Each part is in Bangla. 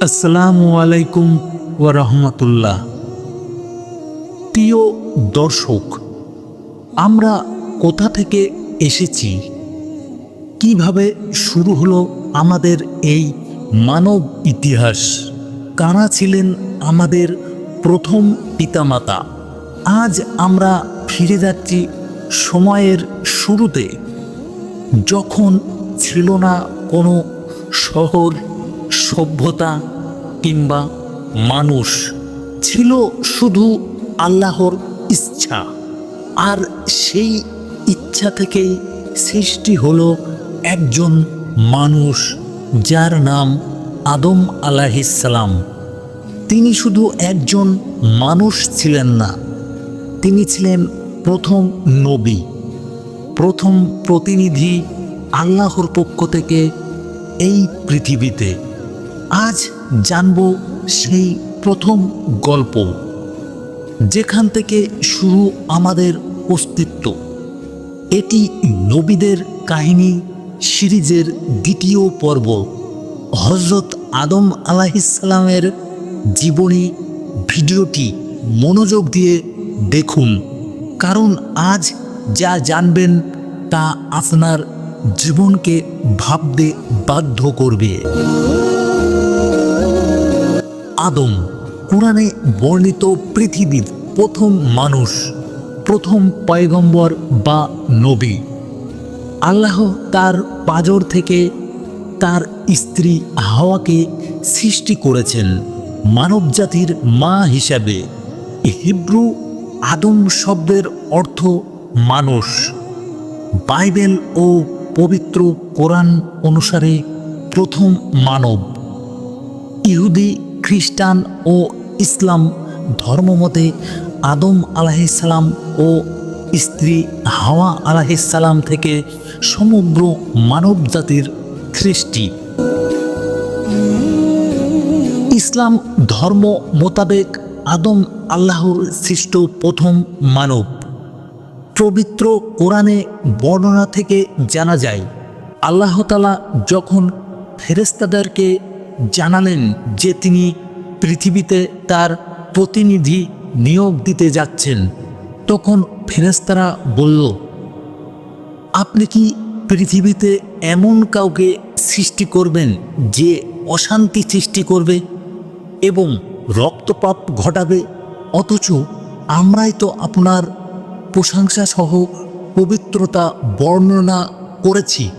আসসালামু আলাইকুম ওয়া রাহমাতুল্লাহ। প্রিয় দর্শক, আমরা কোথা থেকে এসেছি? কীভাবে শুরু হলো আমাদের এই মানব ইতিহাস? কারা ছিলেন আমাদের প্রথম পিতামাতা? আজ আমরা ফিরে যাচ্ছি সময়ের শুরুতে। যখন ছিল না কোনো শহর সভ্যতা কিংবা মানুষ ছিল শুধু আল্লাহর ইচ্ছা। আর সেই ইচ্ছা থেকেই সৃষ্টি হলো একজন মানুষ যার নাম আদম আলাহিসাল্লাম তিনি শুধু একজন মানুষ ছিলেন না, তিনি ছিলেন প্রথম নবী, প্রথম প্রতিনিধি আল্লাহর পক্ষ থেকে এই পৃথিবীতে। আজ জানব সেই প্রথম গল্প, যেখান থেকে শুরু আমাদের অস্তিত্ব। এটি নবীদের কাহিনী সিরিজের দ্বিতীয় পর্ব হজরত আদম আলাহিসাল্লামের জীবনী ভিডিওটি মনোযোগ দিয়ে দেখুন, কারণ আজ যা জানবেন তা আপনার জীবনকে ভাবতে বাধ্য করবে। আদম, কোরআনে বর্ণিত পৃথিবীর প্রথম মানুষ, প্রথম পয়গম্বর বা নবী। আল্লাহ তার পাজর থেকে তার স্ত্রী হাওয়াকে সৃষ্টি করেছেন মানবজাতির মা হিসাবে। হিব্রু আদম শব্দের অর্থ মানুষ। বাইবেল ও পবিত্র কোরআন অনুসারে প্রথম মানব। ইহুদি খ্রিস্টান ও ইসলাম ধর্মমতে আদম আলাহিসাল্লাম ও স্ত্রী হাওয়া আলাহিসাল্লাম থেকে সমগ্র মানব জাতির সৃষ্টি। ইসলাম ধর্ম মোতাবেক আদম আল্লাহর সৃষ্ট প্রথম মানব। পবিত্র কোরআনে বর্ণনা থেকে জানা যায় আল্লাহতালা যখন ফেরেস্তাদেরকে জানালেন যে তিনি পৃথিবীতে তার প্রতিনিধি নিয়োগ দিতে যাচ্ছেন। তখন ফেরেস্তারা বলল, আপনি কি পৃথিবীতে এমন কাউকে সৃষ্টি করবেন যে অশান্তি সৃষ্টি করবে এবং রক্তপাত ঘটাবে? অথচ আমরাই তো আপনার প্রশংসা সহ পবিত্রতা বর্ণনা করেছি।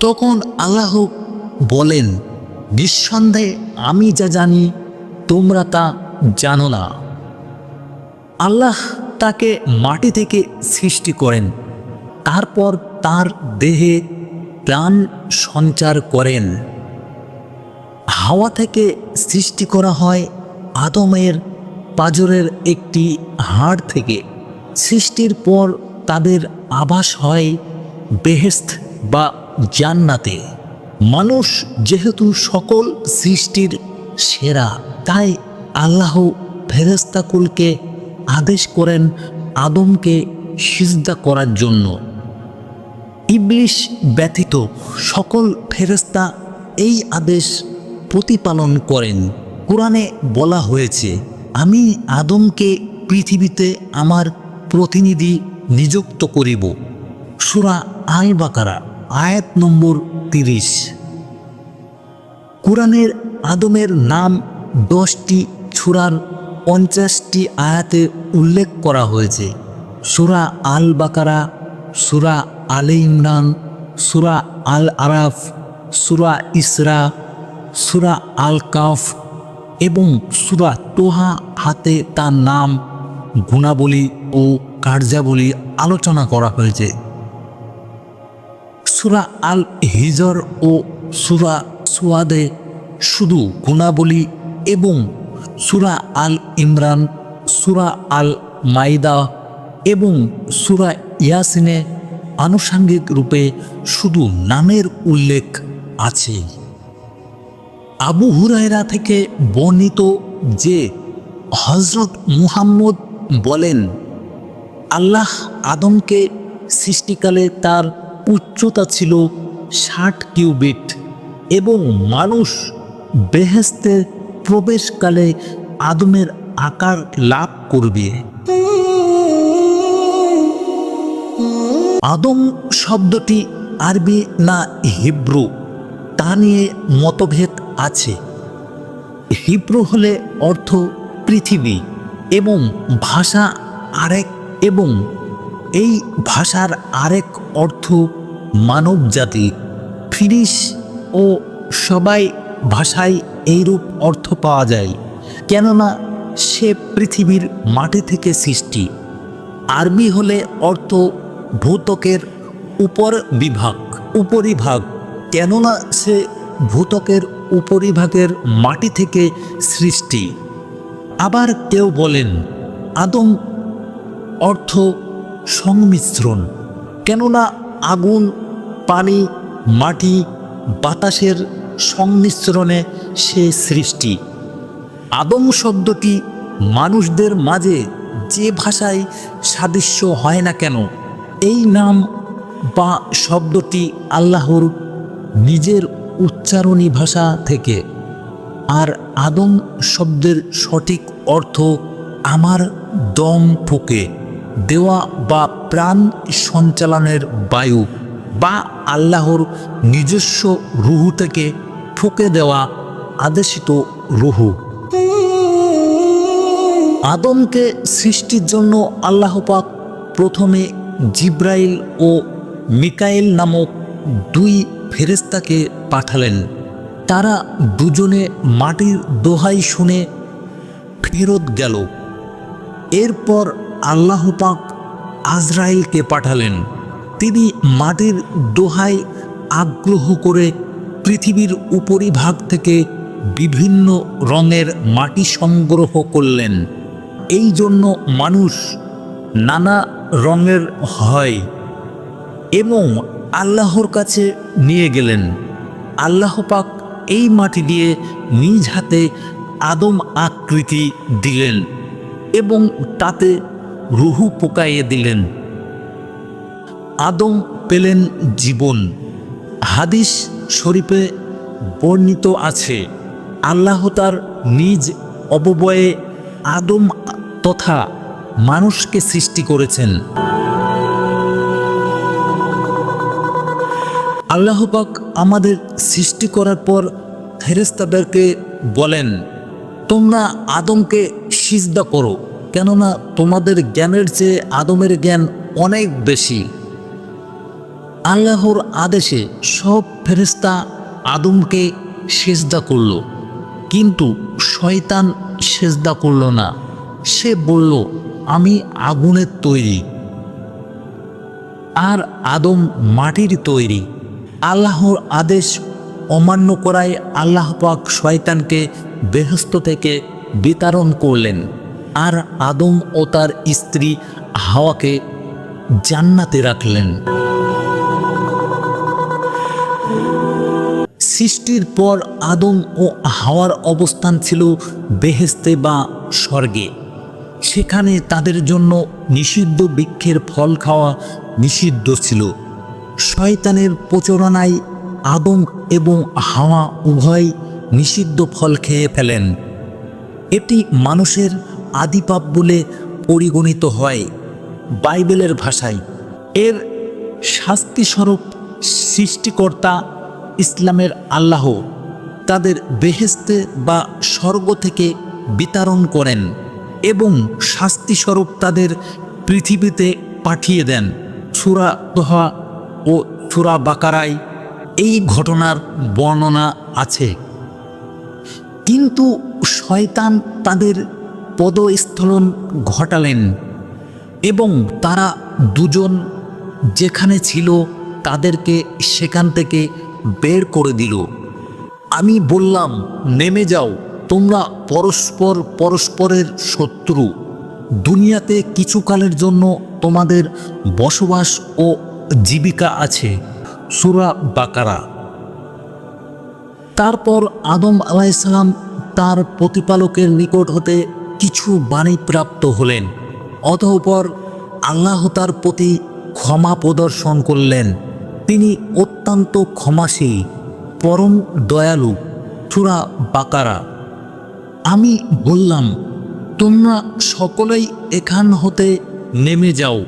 তখন আল্লাহ বলেন নিঃসন্দেহে আমি যা জানি, তোমরা তা জানো না। আল্লাহ তাকে মাটি থেকে সৃষ্টি করেন, তারপর তার দেহে প্রাণ সঞ্চার করেন। হাওয়া থেকে সৃষ্টি করা হয় আদমের পাজরের একটি হাড় থেকে। সৃষ্টির পর তাদের আবাস হয় বেহেস্ত বা জান্নাতে। মানুষ যেহেতু সকল সৃষ্টির সেরা, তাই আল্লাহ ফেরেস্তাকুলকে আদেশ করেন আদমকে সিজদা করার জন্য। ইবলিশ ব্যতীত সকল ফেরেস্তা এই আদেশ প্রতিপালন করেন। কোরআনে বলা হয়েছে, আমি আদমকে পৃথিবীতে আমার প্রতিনিধি নিযুক্ত করিব। সুরা আল বাকারা আয়াত নম্বর তিরিশ। কোরআনের আদমের নাম দশটি, সুরার পঞ্চাশটি আয়াতে উল্লেখ করা হয়েছে। সুরা আল বাকারা সুরা আলে ইমরান সুরা আল আরাফ সুরা ইসরা, সুরা আল কাফ এবং সুরা তোহা হাতে তার নাম গুণাবলী ও কার্যাবলী আলোচনা করা হয়েছে। সুরা আল হিজর ও সুরা সুয়াদে শুধু গুণাবলী এবং সুরা আল ইমরান সুরা আল মাইদা এবং সুরা ইয়াসিনে আনুষাঙ্গিক রূপে শুধু নামের উল্লেখ আছে। আবু হুরায়রা থেকে বর্ণিত যে হজরত মুহাম্মদ বলেন, আল্লাহ আদমকে সৃষ্টিকালে তার উচ্চতা ছিল ষাট কিউবিট এবং মানুষ বেহেস্তে প্রবেশকালে আদমের আকার লাভ করবে। আদম শব্দটি আরবি না হিব্রু, তা নিয়ে মতভেদ আছে। হিব্রু হলে অর্থ পৃথিবী এবং ভাষা আরেক এবং এই ভাষার আরেক অর্থ মানব জাতি ফিরিস ও সবাই ভাষায় এইরূপ অর্থ পাওয়া যায়। কেননা সে পৃথিবীর মাটি থেকে সৃষ্টি। আরবি হলে অর্থ ভূতকের উপর বিভাগ, উপরিভাগ। কেননা সে ভূতকের উপরিভাগের মাটি থেকে সৃষ্টি। আবার কেউ বলেন, আদম অর্থ সংমিশ্রণ। কেননা আগুন পানি, মাটি, বাতাসের সংমিশ্রণে সে সৃষ্টি। আদম শব্দটি মানুষদের মাঝে যে ভাষায় সাদৃশ্য হয় না কেন, এই নাম বা শব্দটি আল্লাহর নিজের উচ্চারণী ভাষা থেকে। আর আদম শব্দের সঠিক অর্থ আমার দম ফুকে দেওয়া বা প্রাণ সঞ্চালনের বায়ু বা আল্লাহর নিজস্ব রুহু থেকে ফুকে দেওয়া আদেশিত রুহু। আদমকে সৃষ্টির জন্য আল্লাহ পাক প্রথমে জিব্রাইল ও মিকাইল নামক দুই ফেরেস্তাকে পাঠালেন। তারা দুজনে মাটির দোহাই শুনে ফেরত গেল। এরপর আল্লাহ পাক আজরাইলকে পাঠালেন। তিনি মাটির দোহায় আগ্রহ করে পৃথিবীর উপরিভাগ থেকে বিভিন্ন রঙের মাটি সংগ্রহ করলেন। এই জন্য মানুষ নানা রঙের হয় এবং আল্লাহর কাছে নিয়ে গেলেন। আল্লাহ পাক এই মাটি দিয়ে নিজ হাতে আদম আকৃতি দিলেন এবং তাতে রুহু পোকাইয়ে দিলেন। আদম পেলেন জীবন। হাদিস শরীফে বর্ণিত আছে, আল্লাহ তার নিজ অববয়ে আদম তথা মানুষকে সৃষ্টি করেছেন। আল্লাহ পাক আমাদের সৃষ্টি করার পর ফেরেস্তাদেরকে বলেন, তোমরা আদমকে সিজদা করো, কেননা তোমাদের জ্ঞানের চেয়ে আদমের জ্ঞান অনেক বেশি। আল্লাহর আদেশে সব ফেরেস্তা আদমকে সেজদা করল। কিন্তু শয়তান সেজদা করল না। সে বলল, আমি আগুনের তৈরি। আর আদম মাটির তৈরি। আল্লাহর আদেশ অমান্য করায় আল্লাহ পাক শয়তানকে বেহস্ত থেকে বিতরণ করলেন। আর আদম ও তার স্ত্রী হাওয়াকে জান্নাতে রাখলেন। সৃষ্টির পর আদম ও হাওয়ার অবস্থান ছিল বেহেস্তে বা স্বর্গে। সেখানে তাদের জন্য নিষিদ্ধ বৃক্ষের ফল খাওয়া নিষিদ্ধ ছিল। শয়তানের প্রচরণায় আদম এবং হাওয়া উভয় নিষিদ্ধ ফল খেয়ে ফেলেন। এটি মানুষের আদিপাপ বলে পরিগণিত হয় বাইবেলের ভাষায়। এর শাস্তিস্বরূপ সৃষ্টিকর্তা ইসলামের আল্লাহ তাদের বেহেস্তে বা স্বর্গ থেকে বিতরণ করেন এবং শাস্তিস্বরূপ তাদের পৃথিবীতে পাঠিয়ে দেন। সুরা দোহা ও সুরা বাকারায় এই ঘটনার বর্ণনা আছে। কিন্তু শয়তান তাদের পদস্থলন ঘটালেন এবং তারা দুজন যেখানে ছিল তাদেরকে সেখান থেকে বের করে দিল। আমি বললাম, নেমে যাও, তোমরা পরস্পর পরস্পরের শত্রু। দুনিয়াতে কিছুকালের জন্য তোমাদের বসবাস ও জীবিকা আছে। সুরা বাকারা। তারপর আদম আলাইসালাম তার প্রতিপালকের নিকট হতে কিছু বাণী প্রাপ্ত হলেন। অতঃপর আল্লাহ তার প্রতি ক্ষমা প্রদর্শন করলেন। তিনি অত্যন্ত ক্ষমাশীল, পরম দয়ালু। সুরা বাকারা। আমি বললাম, তোমরা সকলেই এখান হতে নেমে যাও।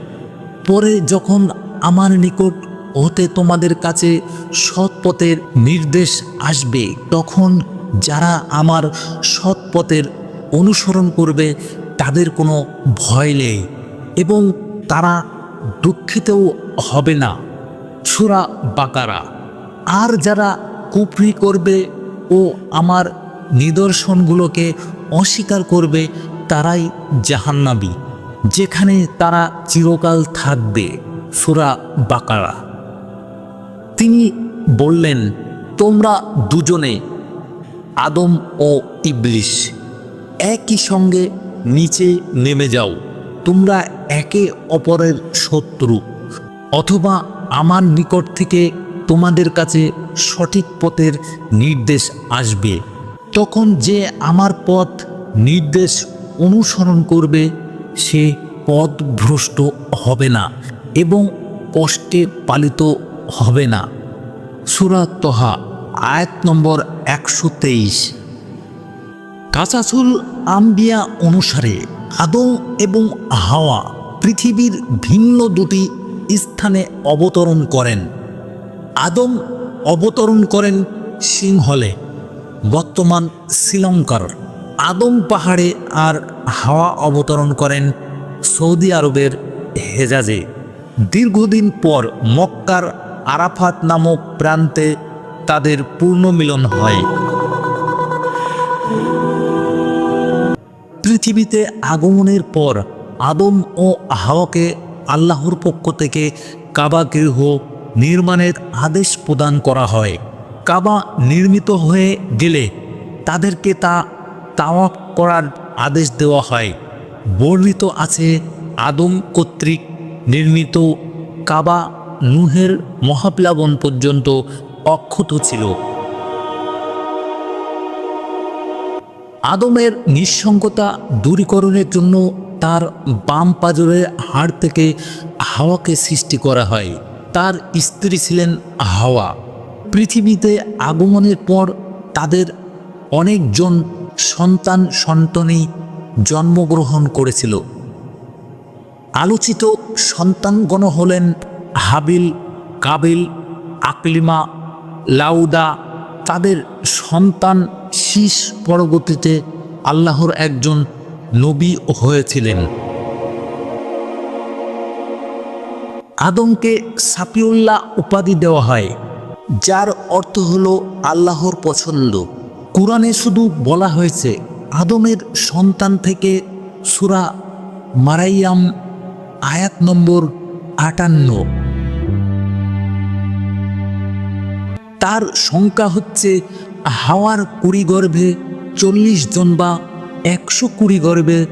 পরে যখন আমার নিকট হতে তোমাদের কাছে সৎ পথের নির্দেশ আসবে, তখন যারা আমার সৎ পথের অনুসরণ করবে, তাদের কোনো ভয় নেই এবং তারা দুঃখিতও হবে না। সুরা বাকারা। আর যারা কুফরি করবে ও আমার নিদর্শনগুলোকে অস্বীকার করবে, তারাই জাহান্নাবি যেখানে তারা চিরকাল থাকবে, সুরা বাকারা। তিনি বললেন, তোমরা দুজনে, আদম ও ইবলিশ, একই সঙ্গে নিচে নেমে যাও। তোমরা একে অপরের শত্রু, অথবা আমার নিকট থেকে তোমাদের কাছে সঠিক পথের নির্দেশ আসবে। তখন যে আমার পথ নির্দেশ অনুসরণ করবে, সে পথ ভ্রষ্ট হবে না এবং কষ্টে পালিত হবে না। সুরা তহা, আয়াত নম্বর একশো তেইশ। কাসাসুল আম্বিয়া অনুসারে আদম এবং হাওয়া পৃথিবীর ভিন্ন দুটি স্থানে অবতরণ করেন। আদম অবতরণ করেন সিংহলে, বর্তমান শ্রীলঙ্কার। আদম পাহাড়ে আর হাওয়া অবতরণ করেন সৌদি আরবের হেজাজে। দীর্ঘদিন পর মক্কার আরাফাত নামক প্রান্তে তাদের পূর্ণ মিলন হয়। পৃথিবীতে আগমনের পর আদম ও হাওয়াকে আল্লাহর পক্ষ থেকে কাবা গৃহ নির্মাণের আদেশ প্রদান করা হয়। কাবা নির্মিত হয়ে গেলে তাদেরকে তা তাওয়াফ করার আদেশ দেওয়া হয়। বর্ণিত আছে, আদম কর্তৃক নির্মিত কাবা নুহের মহাপ্লাবন পর্যন্ত অক্ষত ছিল। আদমের নিঃসঙ্গতা দূরীকরণের জন্য তার বাম পাজরের হাড় থেকে হাওয়াকে সৃষ্টি করা হয়। তার স্ত্রী ছিলেন হাওয়া। পৃথিবীতে আগমনের পর তাদের অনেকজন সন্তান সন্তানই জন্মগ্রহণ করেছিল। আলোচিত সন্তানগণ হলেন হাবিল, কাবিল, আকলিমা, লাউদা। তাদের সন্তান শীষ পরবর্তীতে আল্লাহর একজন নবী হয়েছিলেন। আদমকে সাপিউল্লাহ উপাধি দেওয়া হয়, যার অর্থ হল আল্লাহর পছন্দ। কোরআনে শুধু বলা হয়েছে, আদমের সন্তান থেকে সুরা মারাইয়াম আয়াত নম্বর আটান্ন। তার সংখ্যা হচ্ছে হাওয়ার কুড়ি গর্ভে চল্লিশ জন বা একশো কুড়ি গর্ভে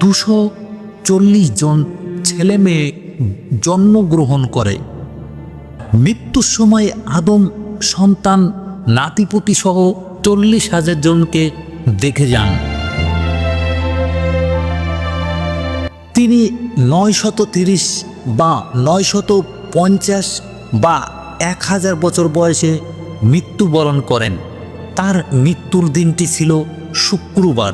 দুশো চল্লিশ জন ছেলে মেয়ে জন্মগ্রহণ করে। মৃত্যুর সময় আদম সন্তান নাতিপুতি সহ চল্লিশ হাজার জনকে দেখে যান। তিনি নয় শত তিরিশ বা নয় শত পঞ্চাশ বা এক হাজার বছর বয়সে মৃত্যুবরণ করেন। তার মৃত্যুর দিনটি ছিল শুক্রবার।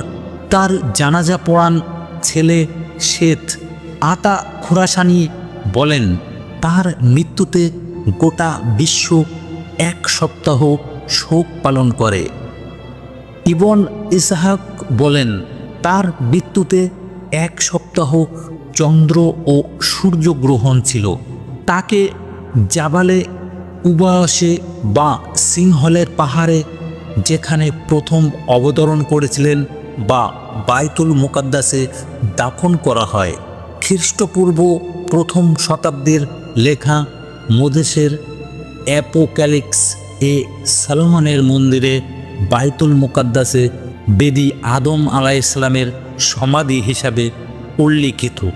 তার জানাজা পড়ান ছেলে শ্বেত। আতা খুরাসানি বলেন, তার মৃত্যুতে গোটা বিশ্ব এক সপ্তাহ শোক পালন করে। ইবন ইসাহাক বলেন, তার মৃত্যুতে এক সপ্তাহ চন্দ্র ও সূর্যগ্রহণ ছিল। তাকে জাবালে উবাসে বা সিংহলের পাহাড়ে যেখানে প্রথম অবতরণ করেছিলেন বা বাইতুল মুকাদ্দাসে দাফন করা হয়। খ্রিস্টপূর্ব প্রথম শতাব্দীর লেখা মোদেশের অ্যাপোক্যালিক্স এ সালমানের মন্দিরে বাইতুল মুকাদ্দাসে বেদি আদম আলাহ ইসলামের সমাধি হিসাবে উল্লিখিত।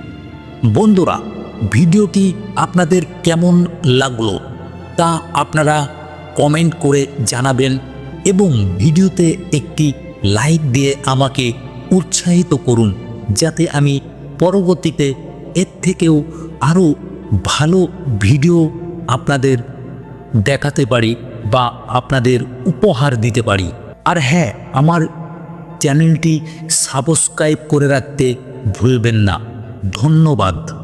বন্ধুরা, ভিডিওটি আপনাদের কেমন লাগল তা আপনারা কমেন্ট করে জানাবেন এবং ভিডিওতে একটি লাইক দিয়ে আমাকে উৎসাহিত করুন যাতে আমি পরবর্তীতে এর থেকেও আরও ভালো ভিডিও আপনাদের দেখাতে পারি বা আপনাদের উপহার দিতে পারি। আর হ্যাঁ আমার চ্যানেলটি সাবস্ক্রাইব করে রাখতে ভুলবেন না। ধন্যবাদ।